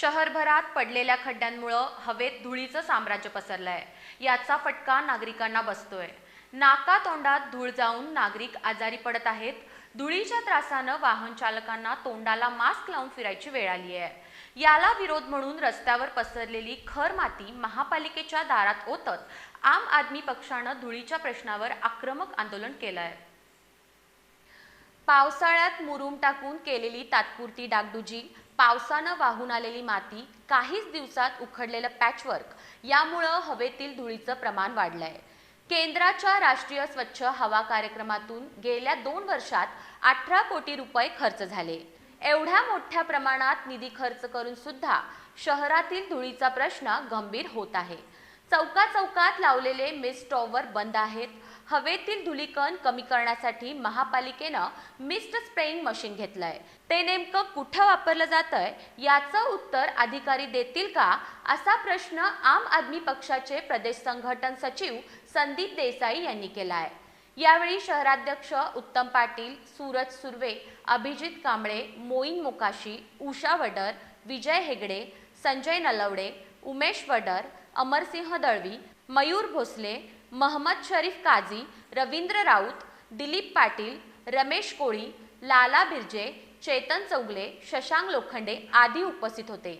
शहरभरात पडलेल्या खड्ड्यांमुळं हवेत धुळीचं साम्राज्य पसरलं आहे याचा फटका नागरिकांना बसतोय. नाका तोंडात धूळ जाऊन नागरिक आजारी पडत आहेत. धुळीच्या त्रासानं वाहन चालकांना तोंडाला मास्क लावून फिरायची वेळ आली आहे. याला विरोध म्हणून रस्त्यावर पसरलेली खर माती महापालिकेच्या दारात ओतत आम आदमी पक्षानं धुळीच्या प्रश्नावर आक्रमक आंदोलन केलं आहे पावसाळ्यात मुरूम टाकून केलेली तात्पुरती डागडुजी पावसानं वाहून आलेली माती काहीच दिवसात उखडलेलं पॅचवर्क यामुळं हवेतील धुळीचं प्रमाण वाढलंय. केंद्राच्या राष्ट्रीय स्वच्छ हवा कार्यक्रमातून गेल्या दोन वर्षात अठरा कोटी रुपये खर्च झाले. एवढ्या मोठ्या प्रमाणात निधी खर्च करून सुद्धा शहरातील धुळीचा प्रश्न गंभीर होत आहे. चौका चौकात लावलेले मिस्ट टॉवर बंद आहेत. हवेतील धुलीकण कमी करण्यासाठी महापालिकेनं मिस्ट स्प्रेइंग मशीन घेतलंय. ते नेमकं कुठं वापरलं जातंय याचं उत्तर अधिकारी देतील का असा प्रश्न आम आदमी पक्षाचे प्रदेश संघटन सचिव संदीप देसाई यांनी केला आहे यावेळी शहराध्यक्ष उत्तम पाटील सूरज सुर्वे अभिजित कांबळे मोईन मोकाशी उषा वडर विजय हेगडे संजय नलवडे उमेश वडर अमरसिंह दळवी मयूर भोसले महम्मद शरीफ काझी रवींद्र राऊत दिलीप पाटील रमेश कोळी लाला बिर्जे चेतन चौगले शशांक लोखंडे आदी उपस्थित होते.